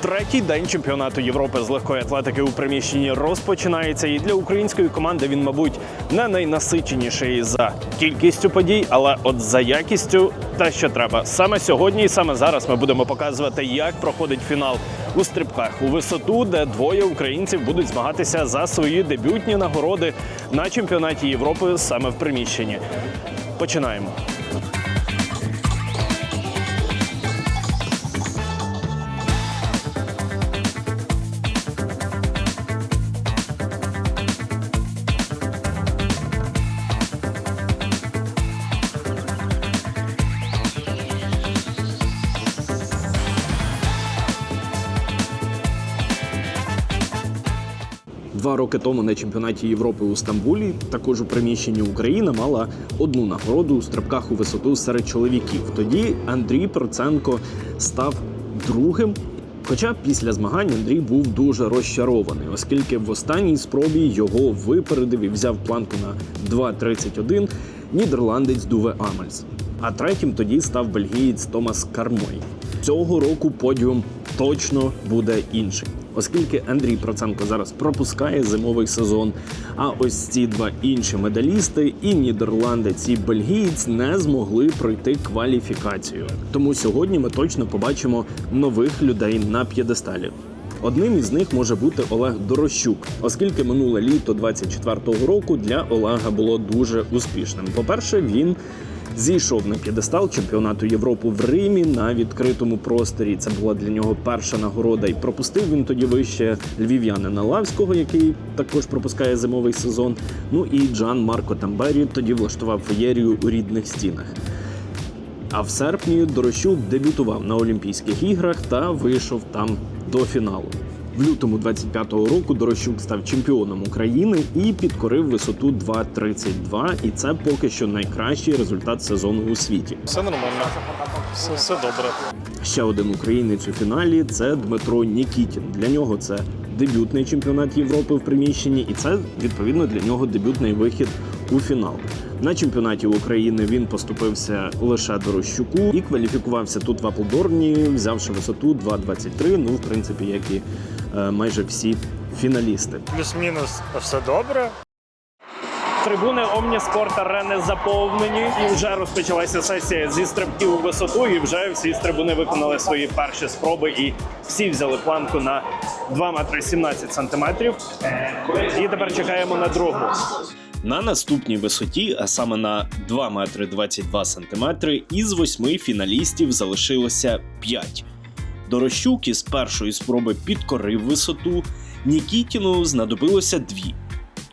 Третій день чемпіонату Європи з легкої атлетики у приміщенні розпочинається. І для української команди він, мабуть, не найнасиченіший за кількістю подій, але от за якістю те, що треба. Саме сьогодні і саме зараз ми будемо показувати, як проходить фінал у стрибках у висоту, де двоє українців будуть змагатися за свої дебютні нагороди на чемпіонаті Європи саме в приміщенні. Починаємо. Два роки тому на чемпіонаті Європи у Стамбулі, також у приміщенні Україна мала одну нагороду у стрибках у висоту серед чоловіків. Тоді Андрій Проценко став другим. Хоча після змагань Андрій був дуже розчарований, оскільки в останній спробі його випередив і взяв планку на 2.31 нідерландець Дуве Амельс. А третім тоді став бельгієць Томас Кармой. Цього року подіум точно буде інший. Оскільки Андрій Проценко зараз пропускає зимовий сезон, а ось ці два інші медалісти, і нідерландець, і бельгієць не змогли пройти кваліфікацію. Тому сьогодні ми точно побачимо нових людей на п'єдесталі. Одним із них може бути Олег Дорощук, оскільки минуле літо 24-го року для Олега було дуже успішним. По-перше, він зійшов на п'єдестал чемпіонату Європи в Римі на відкритому просторі. Це була для нього перша нагорода. І пропустив він тоді вище львів'янина Лавського, який також пропускає зимовий сезон. Ну і Джан Марко Тамбері тоді влаштував феєрію у рідних стінах. А в серпні Дорощук дебютував на Олімпійських іграх та вийшов там до фіналу. В лютому 25-го року Дорощук став чемпіоном України і підкорив висоту 2.32. І це поки що найкращий результат сезону у світі. Все нормально, все, все добре. Ще один українець у фіналі це Дмитро Нікітін. Для нього це дебютний чемпіонат Європи в приміщенні, і це відповідно для нього дебютний вихід у фінал. На чемпіонаті України він поступився лише Дорощуку і кваліфікувався тут в Аплдорні, взявши висоту 2.23, Ну, в принципі, як і е, майже всі фіналісти. Плюс-мінус все добре. Трибуни Омніспорт Арени заповнені, і вже розпочалася сесія зі стрибків у висоту. І вже всі з трибуни виконали свої перші спроби, і всі взяли планку на 2 метри 17 сантиметрів. І тепер чекаємо на другу. На наступній висоті, а саме на 2 метри 22 сантиметри, із восьми фіналістів залишилося 5. Дорощук із першої спроби підкорив висоту. Нікітіну знадобилося дві.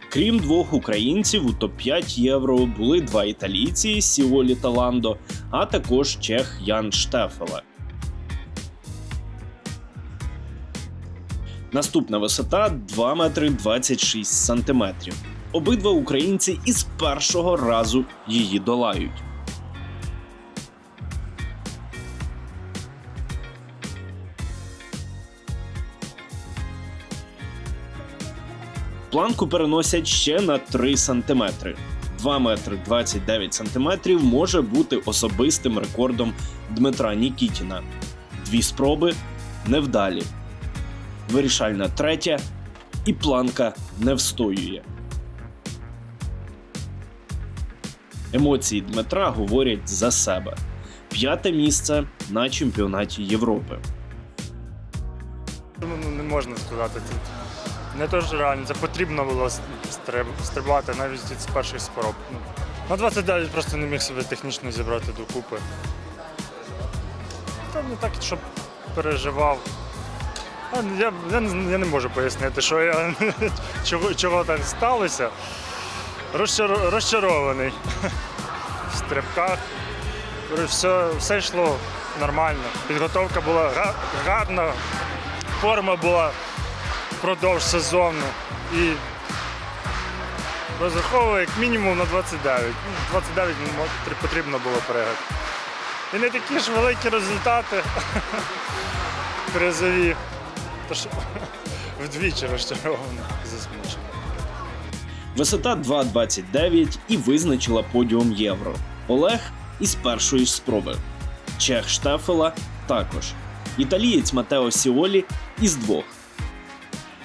Крім двох українців, у топ-5 євро були два італійці Сіолі та Ландо, а також чех Ян Штефеле. Наступна висота 2 метри 26 сантиметрів. Обидва українці із першого разу її долають. Планку переносять ще на 3 сантиметри. 2 метри 29 сантиметрів може бути особистим рекордом Дмитра Нікітіна. Дві спроби невдалі. Вирішальна третя, і планка не встоює. Емоції Дмитра говорять за себе. П'яте місце на чемпіонаті Європи. Ну, не можна сказати. Це не то ж реально, це потрібно було стриб- стрибати навіть з перших спороб. Ну, на 29 просто не міг себе технічно зібрати докупи. Та не так, щоб переживав. Я, я, я не можу пояснити, що я чого, чого так сталося. Розчар, розчарований в стрибках. Все, все йшло нормально. Підготовка була гарна, форма була впродовж сезону. І розраховую як мінімум на 29. Ну, 29 потрібно було перегати. І не такі ж великі результати призові. Тож вдвічі розчарований. Висота 2,29 і визначила подіум євро. Олег із першої спроби. Чех Штефела також. Італієць Матео Сіолі із двох.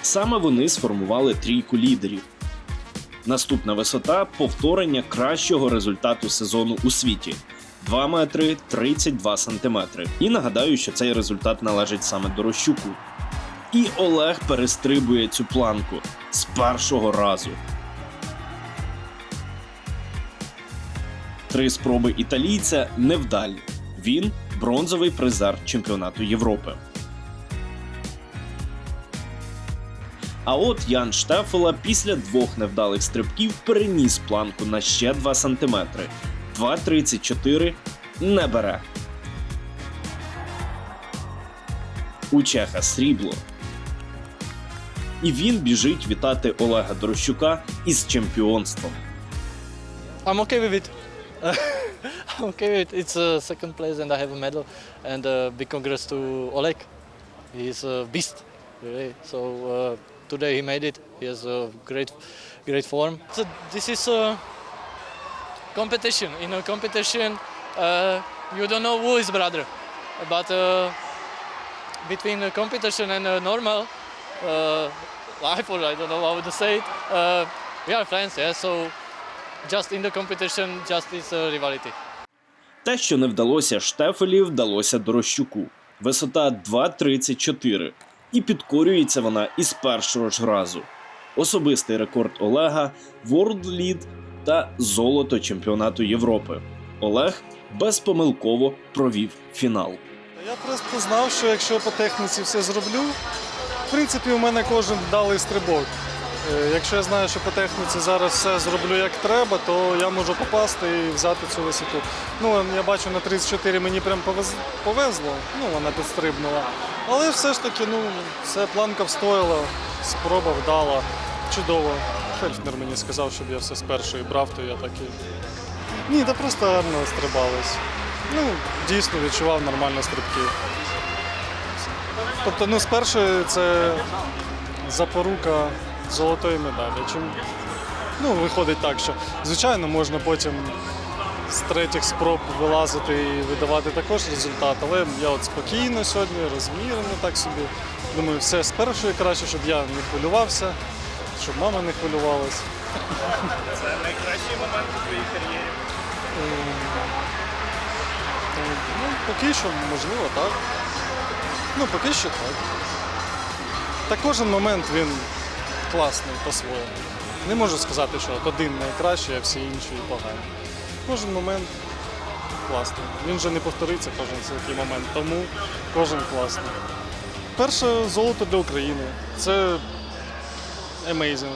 Саме вони сформували трійку лідерів. Наступна висота повторення кращого результату сезону у світі 2 метри 32 сантиметри. І нагадаю, що цей результат належить саме Дорощуку. І Олег перестрибує цю планку з першого разу. Три спроби італійця невдалі. Він бронзовий призер чемпіонату Європи. А от Ян Штефела після двох невдалих стрибків переніс планку на ще 2 см. 2,34 не бере. У Чеха срібло. І він біжить вітати Олега Дорощука із чемпіонством. I'm okay with it. I'm okay it. It's uh, second place and I have a medal. And uh, big congrats to Oleg. He's a beast, really. So uh, today he made it. He has a great, great form. So this is a competition. In a competition, uh, you don't know who is brother, but uh, between the competition and uh, normal uh, life, or I don't know how to say it, uh, we are friends. Yeah. So just in the competition, just is uh, rivalry. Те, що не вдалося Штефелі, вдалося Дорощуку. Висота 2,34. І підкорюється вона із першого ж разу. Особистий рекорд Олега, World Lead та золото чемпіонату Європи. Олег безпомилково провів фінал. Я просто знав, що якщо по техніці все зроблю, в принципі, у мене кожен вдалий стрибок. Е, Якщо я знаю, що по техніці зараз все зроблю як треба, то я можу попасти і взяти цю висоту. Ну, я бачу на 34 мені прям повезло, ну вона підстрибнула. Але все ж таки, ну, все планка встояла, спроба вдала. Чудово. Фельднер мені сказав, щоб я все з першої брав, то я так і. Ні, та просто гарно стрибались. Ну, дійсно відчував нормально стрибки. Тобто, ну, з першої це запорука золотої медалі. Чим, ну, виходить так, що звичайно можна потім з третіх спроб вилазити і видавати також результат, але я от спокійно сьогодні, розмірено так собі. Думаю, все з першої краще, щоб я не хвилювався, щоб мама не хвилювалась. Це найкращий момент у твоїй кар'єрі. Ну, поки що, можливо, так. Ну, поки що так. Та кожен момент він класний по-своєму. Не можу сказати, що от один найкращий, а всі інші погані. Кожен момент класний. Він же не повториться кожен такий момент, тому кожен класний. Перше золото для України. Це amazing.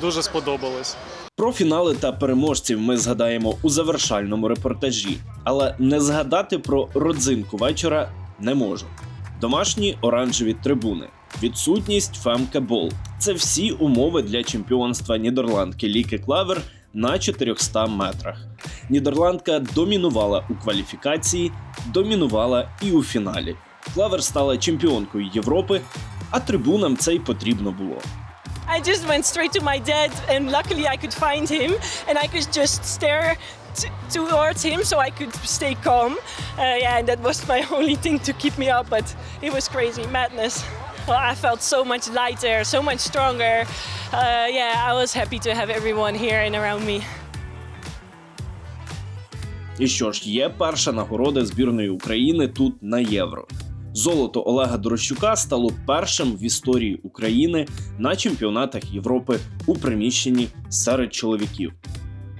Дуже сподобалось. Про фінали та переможців ми згадаємо у завершальному репортажі, але не згадати про родзинку вечора не можу. Домашні оранжеві трибуни, відсутність Фемке Бол. Це всі умови для чемпіонства нідерландки Ліки Клавер на 400 метрах. Нідерландка домінувала у кваліфікації, домінувала і у фіналі. Клавер стала чемпіонкою Європи, а трибунам це й потрібно було. I just went straight to my dad, and luckily I could find him, and I could just stare towards him so I could stay calm. Uh, yeah, and that was my only thing to keep me up, but it was crazy, madness. Well, I felt so much lighter, so much stronger. Uh, yeah, I was happy to have everyone here and around me. І що ж, є перша нагорода збірної України тут на євро. Золото Олега Дорощука стало першим в історії України на чемпіонатах Європи у приміщенні серед чоловіків.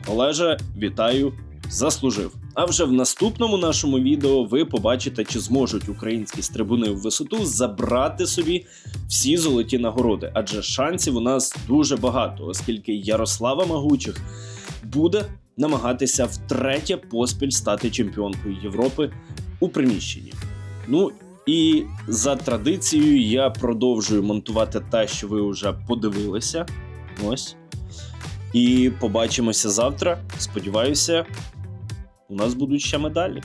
Олеже, вітаю, заслужив. А вже в наступному нашому відео ви побачите, чи зможуть українські стрибуни в висоту забрати собі всі золоті нагороди, адже шансів у нас дуже багато, оскільки Ярослава Магучих буде намагатися втретє поспіль стати чемпіонкою Європи у приміщенні. Ну і за традицією я продовжую монтувати те, що ви вже подивилися. Ось. І побачимося завтра. Сподіваюся, у нас будуть ще медалі.